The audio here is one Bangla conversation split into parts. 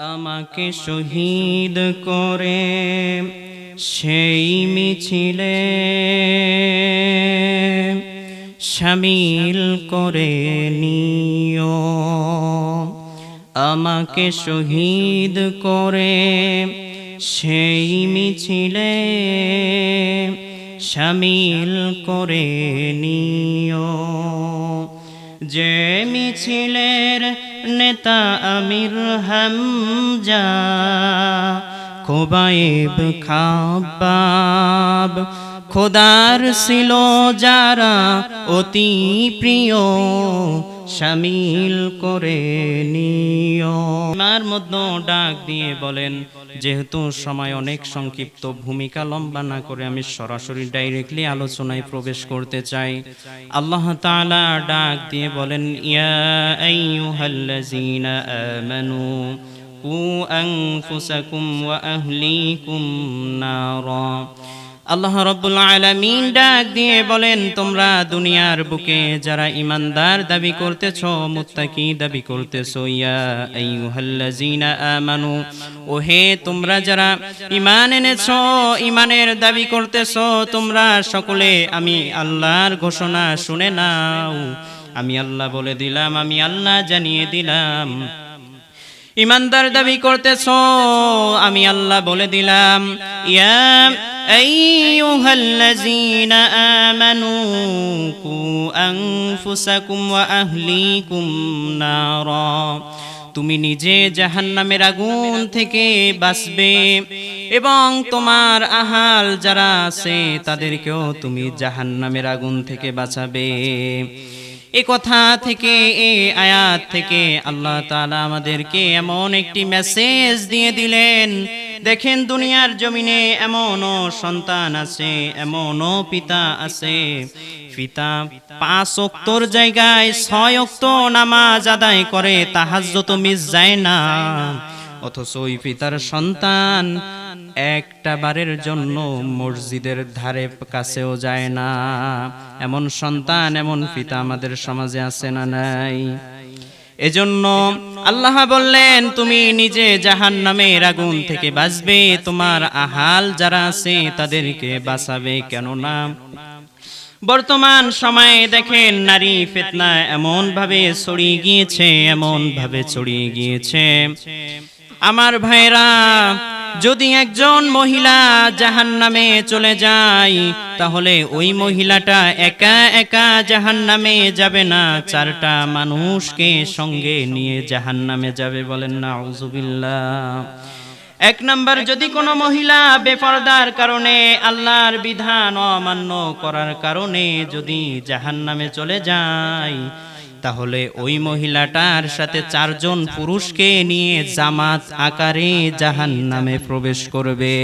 আমাকে শহীদ করে, সেই মিছিলে সামিল করে নিও। আমাকে শহীদ করে, সেই মিছিলে সামিল করে নিও। যে মিছিলের নেতা আমির হামজা খোবাইব খাবাব। খোদার ছিল যারা অতি প্রিয় শামিল করে নিও। আমার মধ্যে ডাক দিয়ে বলেন, যেহেতু সময় অনেক সংক্ষিপ্ত, ভূমিকা লম্বা না করে আমি সরাসরি ডাইরেক্টলি আলোচনায় প্রবেশ করতে চাই। আল্লাহ তাআলা ডাক দিয়ে বলেন, ইয়া আইয়ুহাল্লাযীনা আমানু, কু আনফুসাকুম ওয়া নারা। আল্লাহ রব্বুল আলামিন ডাক দিয়ে বলেন, তোমরা দুনিয়ার বুকে যারা ইমানদার দাবি করতেছ, মুত্তাকি দাবি করতেছ, ইয়া আমানু, ওহে তোমরা যারা ইমান এনেছ ইমানের দাবি করতেছ, তোমরা সকলে আমি আল্লাহর ঘোষণা শুনে নাও। আমি আল্লাহ বলে দিলাম, আমি আল্লাহ জানিয়ে দিলাম। ইমানদার দাবি করতেছ, আমি আল্লাহ বলে দিলাম, ইয়া আইয়ুহাল্লাযীনা আমানু কু আনফুসাকুম ওয়া আহলিকুম নারা তুমি নিজে জাহান্নামের আগুন থেকে বাঁচবে এবং তোমার আহাল যারা আছে তাদেরকেও তুমি জাহান্নামের আগুন থেকে বাঁচাবে। এ কথা থেকে, এ আয়াত থেকে আল্লাহ তাআলা আমাদেরকে এমন একটি মেসেজ দিয়ে দিলেন। দেখেন দুনিয়ার জমিনে এমনও সন্তান আছে, এমনও পিতা আছে। পিতা পাঁচ অক্তর জায়গায় ছয় অক্ত নামাজ আদায় করে তাহাজ্জত মিস যায় না অথচ ওই পিতার সন্তান একটা বারের জন্য মসজিদের ধারে কাছেও যায় না। এমন সন্তান, এমন পিতা আমাদের সমাজে আছে না নাই? এজন্য আল্লাহ বললেন, তুমি নিজে জাহান নামের আগুন থেকে বাঁচবে। তোমার আহাল যারা আছে তাদেরকে বাঁচাবে। কেন কেননা বর্তমান সময়ে দেখেন, নারী ফেতনা এমন ভাবে ছড়িয়ে গিয়েছে এমন ভাবে ছড়িয়ে গিয়েছে। আমার ভাইরা যদি একজন মহিলা জাহান নামে চলে যায়, তাহলে ওই মহিলাটা একা একা জাহান নামে যাবে না। চারটা মানুষকে সঙ্গে নিয়ে জাহান নামে যাবে বলেন না এক নাম্বার, যদি কোনো মহিলা বেপরদার কারণে আল্লাহর বিধান অমান্য করার কারণে যদি জাহান নামে চলে যায় তাহলে ওই মহিলাটার সাথে চারজন পুরুষকে নিয়ে জামাত আকারে জাহান নামে প্রবেশ করবে।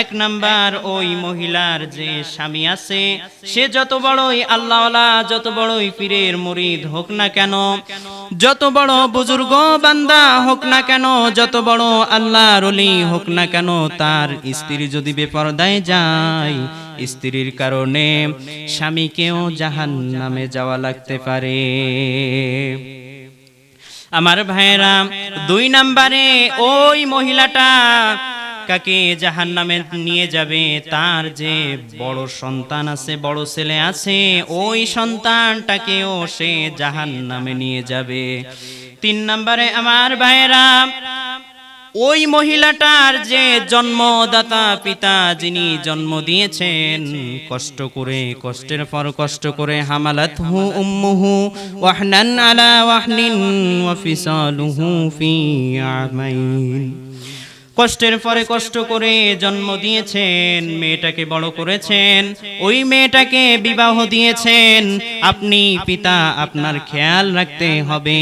এক নাম্বার ওই মহিলার যে স্বামী আছে, সে যত বড়ই আল্লাহওয়ালা, যত বড়ই পীরের মুরিদ হোক না কেন, যত বড় বুজুর্গ বান্দা হোক না কেন, যত বড় আল্লাহর অলি হোক না কেন, তার স্ত্রী যদি বেপরদায় যায় স্ত্রীর কারণে স্বামীকেও জাহান নামে যাওয়া লাগতে পারে। আমার ভাইয়েরা, দুই নাম্বারে ওই মহিলাটা কাকে জাহান নামে নিয়ে যাবে, তার যে বড় সন্তান আছে, বড় ছেলে আছে, ওই সন্তানটাকেও সে জাহান নামে নিয়ে যাবে। তিন নম্বরে আমার ভাইয়েরা ওই মহিলাটার যে জন্মদাতা পিতা যিনি জন্ম দিয়েছেন, কষ্ট করে, কষ্টের পর কষ্ট করে হামালাত হু উম্মুহু ওয়াহনান আলা ওয়াহনিন ওয়া ফিসালুহু ফি আমাইন। কষ্টের পরে কষ্ট করে জন্ম দিয়েছেন, মেয়েটাকে বড় করেছেন, ওই মেয়েটাকে বিবাহ দিয়েছেন। আপনি পিতা, আপনার খেয়াল রাখতে হবে।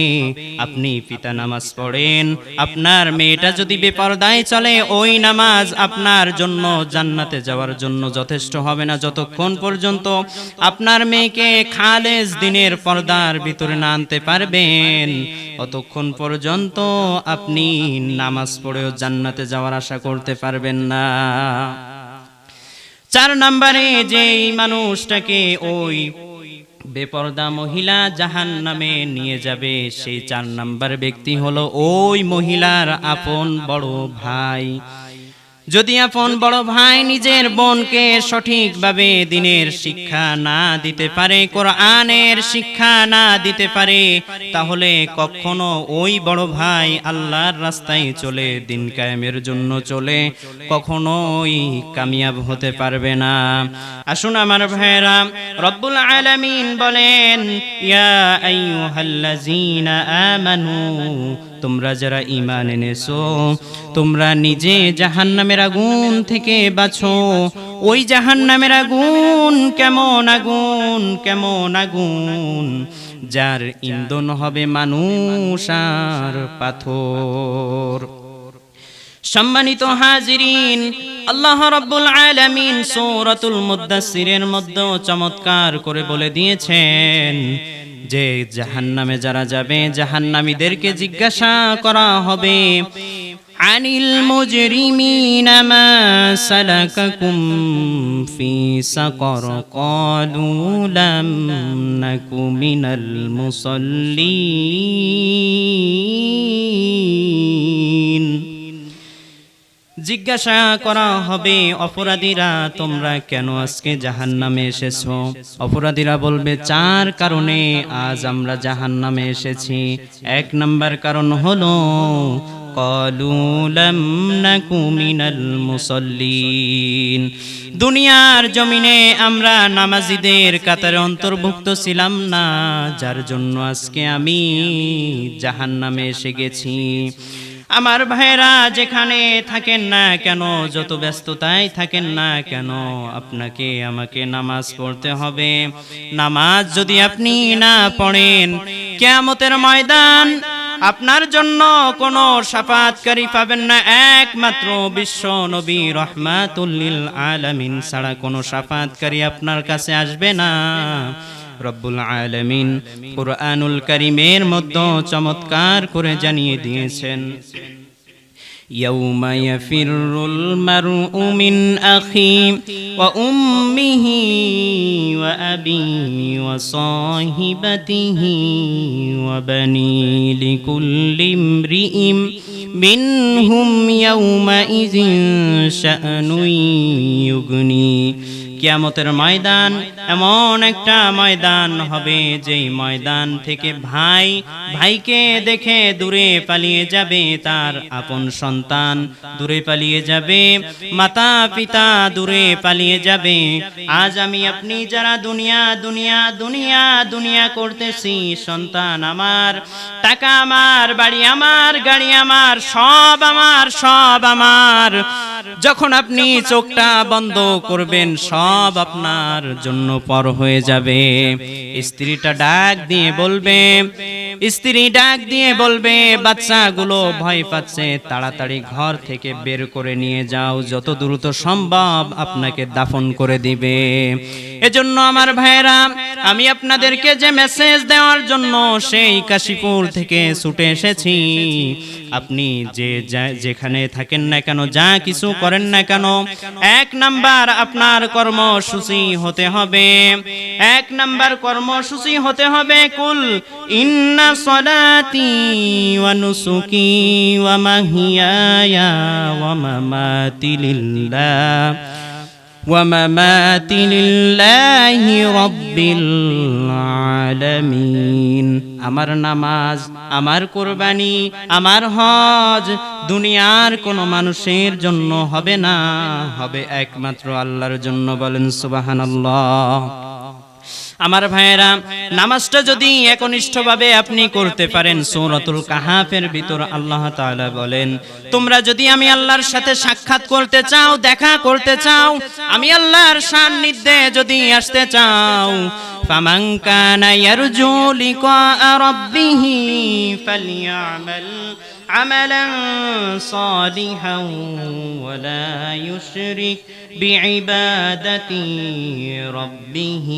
আপনি পিতা নামাজ পড়েন, আপনার মেয়েটা যদি বেপরদায় চলে, ওই নামাজ আপনার জন্য জান্নাতে যাওয়ার জন্য যথেষ্ট হবে না যতক্ষণ পর্যন্ত আপনার মেয়েকে খালেজ দিনের পর্দার ভিতরে না আনতে পারবেন। অতক্ষণ পর্যন্ত আপনি নামাজ পড়েও জান্নাতে যাওয়ার আশা করতে পারবেন না। চার নম্বরে যেই মানুষটাকে ওই বেপর্দা মহিলা জাহান নামে নিয়ে যাবে, সেই চার নাম্বার ব্যক্তি হলো ওই মহিলার আপন বড় ভাই। যদি আপন বড় ভাই নিজের বোনকে সঠিকভাবে দিনের শিক্ষা না দিতে পারে, কোরআনের শিক্ষা না দিতে পারে, তাহলে কখনো ওই বড় ভাই আল্লাহর রাস্তায় চলে, দিন কায়েমের জন্য চলে, কখনোই কামিয়াব হতে পারবে না। আসুন আমার ভাইরা রব্বুল আলামিন বলেন, ইয়া আইয়ুহাল্লাযীনা আমানু তোমরা যারা ইমান এনেছো, তোমরা নিজে জাহান্নামের আগুন থেকে বাঁচো। ওই জাহান্নামের আগুন কেমন আগুন কেমন আগুন? যার ইন্ধন হবে মানুষ আর পাথর। সম্মানিত হাজিরিন, আল্লাহ রাব্বুল আলামিন সূরাতুল মুদ্দাসসিরের মধ্যে চমৎকার করে বলে দিয়েছেন যে জাহান নামে যারা যাবে জাহান্নামীদেরকে জিজ্ঞাসা করা হবে আনিল মুজরিমিনুমিনাল মা জিজ্ঞাসা করা হবে অপরাধীরা তোমরা কেন আজকে জাহান নামে এসেছো অপরাধীরা বলবে চার কারণে আজ আমরা জাহান নামে এসেছি এক নাম্বার কারণ হলো قالوا لم نك من المصلين দুনিয়ার জমিনে আমরা নামাজিদের কাতারে অন্তর্ভুক্ত ছিলাম না যার জন্য আজকে আমি জাহান্নামে এসে গেছি আমার ভাইরা যেখানে থাকেন না কেন, যত ব্যস্ততায় থাকেন না কেন, আপনাকে, আমাকে নামাজ পড়তে হবে। নামাজ যদি আপনি না পড়েন, কেয়ামতের ময়দান আপনার জন্য কোনো সাফাতকারী পাবেন না। একমাত্র বিশ্ব নবী রহমাতুল্লিল আলামিন ছাড়া কোনো সাফাতকারী আপনার কাছে আসবে না। রব্বুল আলামিন কুরআনুল কারীমের মধ্যে চমৎকার করে জানিয়ে দিয়েছেন يوم يفر المرء من أخيه وأمه وأبيه وصاحبته وبني لكل امرئ منهم يومئذ شأن يغنيه কিয়ামতের ময়দান এমন একটা ময়দান হবে যেই ময়দান থেকে ভাই ভাইকে দেখে দূরে পালিয়ে যাবে তার আপন সন্তান, দূরে পালিয়ে যাবে, মাতা পিতা দূরে পালিয়ে যাবে। আজ আমি আপনি যারা দুনিয়া দুনিয়া দুনিয়া দুনিয়া করতেছি, সন্তান আমার, টাকা আমার, বাড়ি আমার, গাড়ি আমার, সব আমার সব আমার। যখন আপনি চোখটা বন্ধ করবেন, সব আপনার জন্য পর হয়ে যাবে। স্ত্রীটা ডাক দিয়ে বলবে স্ত্রী ডাক দিয়ে বলবে, বাচ্চাগুলো ভয় পাচ্ছে, তাড়াতাড়ি ঘর থেকে বের করে নিয়ে যাও, যত দ্রুত সম্ভব আপনাকে দাফন করে দিবে। এজন্য আমার ভাইয়েরা, আমি আপনাদেরকে যে মেসেজ দেওয়ার জন্য সেই কাশীপুর থেকে ছুটে এসেছি। আপনি যা- যেখানে থাকেন না কেন, যা কিছু করেন না কেন, এক নাম্বার আপনার কর্মসূচি হতে হবে। এক নাম্বার কর্মসূচি হতে হবে কুল ইন্না সলাতি ওয়া নুসুকি ওয়া মাহিয়ায়া ওয়া মামাতি লিল্লাহ ومماتي لله رب العالمين আমার নামাজ আমার কোরবানি আমার হজ দুনিয়ার কোনো মানুষের জন্য হবে না হবে একমাত্র আল্লাহর জন্য বলেন সুবহানাল্লাহ আমার ভাইয়েরা, নামাজটা যদি একনিষ্ঠভাবে আপনি করতে পারেন, সূরাতুল কাহাফের ভিতর আল্লাহ তাআলা বলেন, তোমরা যদি আমি আল্লাহর সাথে সাক্ষাৎ করতে চাও, দেখা করতে চাও, আমি আল্লাহর সান্নিধ্যে যদি আসতে চাও, ফামান কানা ইয়ারজু লিকা রাব্বিহি ফালইআমাল عملا صالحا ولا يشرك بعبادة ربه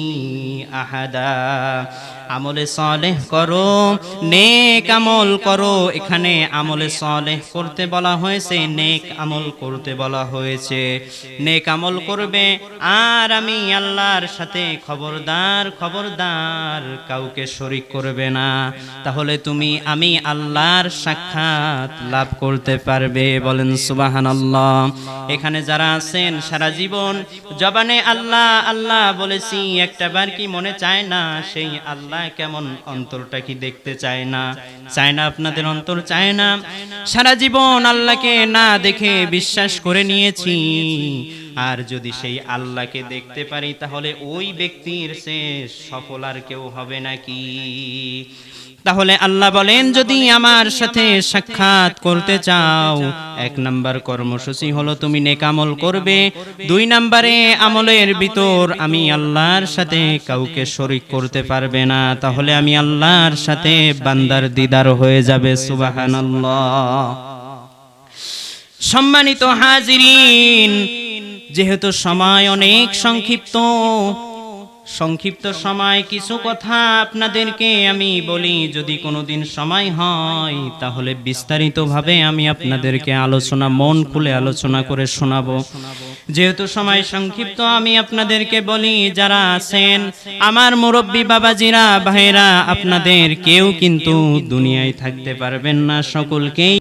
أحدا. আমলে সলেহ করো, নেক আমল করো। এখানে আমলে সলেহ করতে বলা হয়েছে, নেক আমল করতে বলা হয়েছে। নেক আমল করবে আর আমি আল্লাহর সাথে খবরদার খবরদার কাউকে শরিক করবে না। তাহলে তুমি, আমি আল্লাহর সাক্ষাৎ লাভ করতে পারবে বলেন সুবাহান আল্লাহ এখানে যারা আছেন, সারা জীবন জবানে আল্লাহ আল্লাহ বলেছি একটা বার কি মনে চায় না সেই আল্লাহ কেমন অন্তরটা কি দেখতে চায় না? চায় না, আপনাদের অন্তর চায় না। সারা জীবন আল্লাহকে না দেখে বিশ্বাস করে নিয়েছি। আর যদি সেই আল্লাহকে দেখতে পারি, তাহলে ওই ব্যক্তির শেষ সফল আর কেউ হবে নাকি? তাহলে আল্লাহ বলেন, যদি আমার সাথে সাক্ষাৎ করতে চাও, এক নাম্বার কর্মসূচি হলো তুমি নেকামল করবে, দুই নাম্বারে আমলের ভিতর আমি আল্লাহর সাথে কাউকে শরিক করতে পারবে না, তাহলে আমি আল্লাহর সাথে বান্দার দিদার হয়ে যাবে। সুবাহানাল্লাহ। সম্মানিত হাজিরিন, যেহেতু সময় অনেক সংক্ষিপ্ত সংক্ষিপ্ত সময় কিছু কথা আপনাদেরকে আমি বলি, যদি কোনোদিন সময় হয়, তাহলে বিস্তারিতভাবে আমি আপনাদেরকে আলোচনা, মন খুলে আলোচনা করে শোনাব। যেহেতু সময় সংক্ষিপ্ত, আমি আপনাদেরকে বলি, যারা আছেন, আমার মুরব্বী বাবাজিরা ভাইরা আপনাদের কেউ কিন্তু দুনিয়ায় থাকতে পারবেন না, সকলকেই